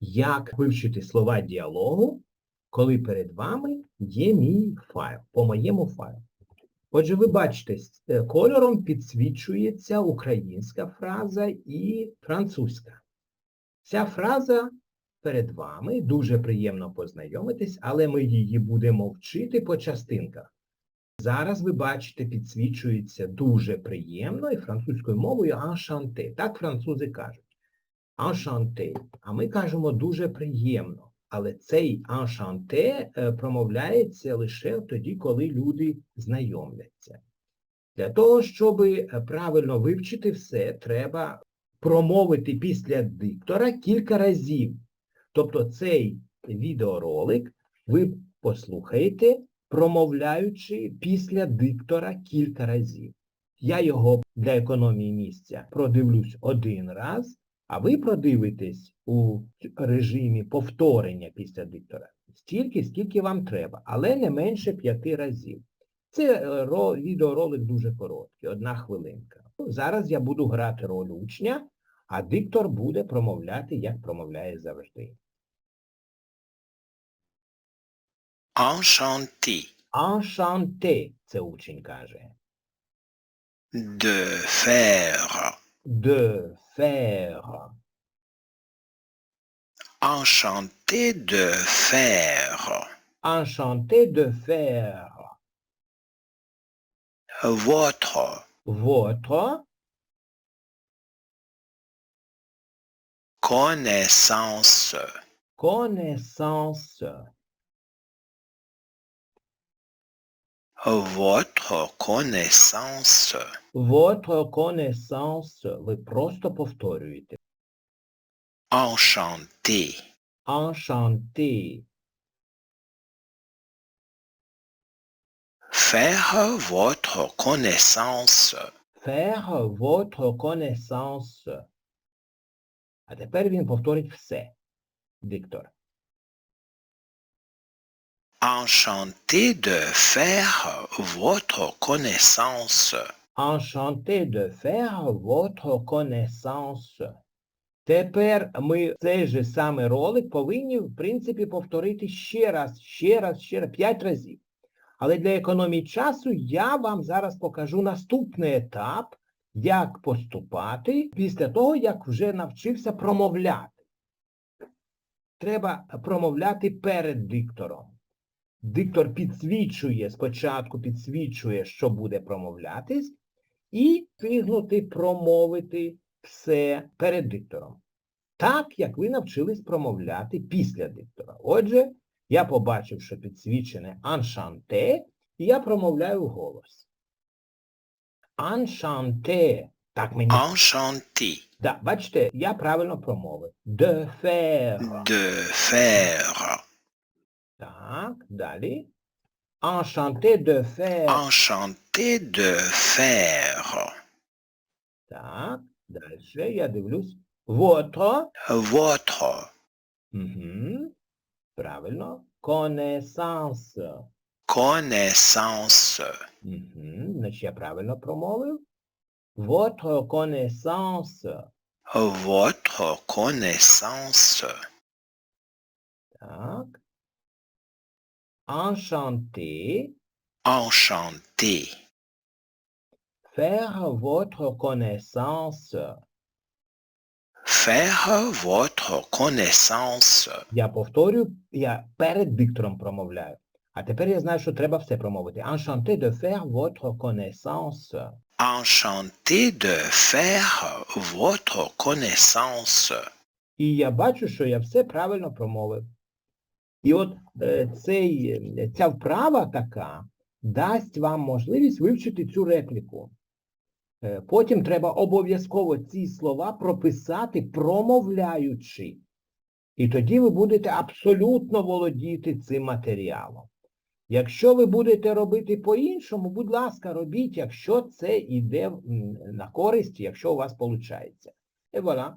як вивчити слова діалогу, коли перед вами є мій файл, по моєму файлу. Отже, ви бачите, е, кольором підсвічується українська фраза і французька. Ця фраза перед вами, дуже приємно познайомитись, але ми її будемо вчити по частинках. Зараз ви бачите, підсвічується дуже приємно і французькою мовою enchanté. Так французи кажуть. Enchanté. А ми кажемо дуже приємно. Але цей enchanté е, промовляється лише тоді, коли люди знайомляться. Для того, щоб правильно вивчити все, треба промовити після диктора кілька разів. Тобто цей відеоролик ви послухаєте, промовляючи після диктора кілька разів. Я його для економії місця продивлюсь один раз, а ви продивитесь у режимі повторення після диктора стільки, скільки вам треба, але не менше п'яти разів. Це е, ро- відеоролик дуже короткий, одна хвилинка. Ну, Зараз я буду грати роль учня, а диктор буде промовляти, як промовляє завжди. enchanté, Enchanté, це учень каже. de faire, De faire. enchanté de faire, Enchanté de faire. votre, Votre connaissance, connaissance. votre connaissance, Votre connaissance. Ви просто повторюєте. enchanté, Enchanté. faire votre connaissance, Faire votre connaissance. А тепер він повторить все. Диктор. Enchanté de faire votre connaissance, Enchanté de faire votre connaissance. Тепер ми цей же самий ролик повинні, в принципі, повторити ще раз, ще раз, ще раз, п'ять разів. Але для економії часу я вам зараз покажу наступний етап, як поступати після того, як вже навчився промовляти. Треба промовляти перед диктором. Диктор підсвічує, спочатку підсвічує, що буде промовлятись, і встигнути промовити все перед диктором. Так, як ви навчились промовляти після диктора. Отже, я побачив, що підсвічене «аншанте», і я промовляю голос. «Аншанте». Так мені. enchanté Да, бачите, я правильно промовив. «De faire». de faire, Так, далі. «Enchanté de faire». enchanté de faire, Так, далі я дивлюсь. Votre. votre Угу. Правильно. Connaissance. connaissance, Угу. Значить, я правильно промовив. Votre connaissance. votre connaissance, Так. Enchanté. enchanté, Faire votre connaissance. faire votre connaissance, Я повторюю, я перед диктором промовляю. А тепер я знаю, що треба все промовити. Enchanté de faire votre connaissance. enchanté de faire votre connaissance, І я бачу, що я все правильно промовив. І от е, цей, е, ця вправа така дасть вам можливість вивчити цю репліку. Е, Потім треба обов'язково ці слова прописати, промовляючи. І тоді ви будете абсолютно володіти цим матеріалом. Якщо ви будете робити по-іншому, будь ласка, робіть, якщо це йде на користь, якщо у вас виходить. І voilà.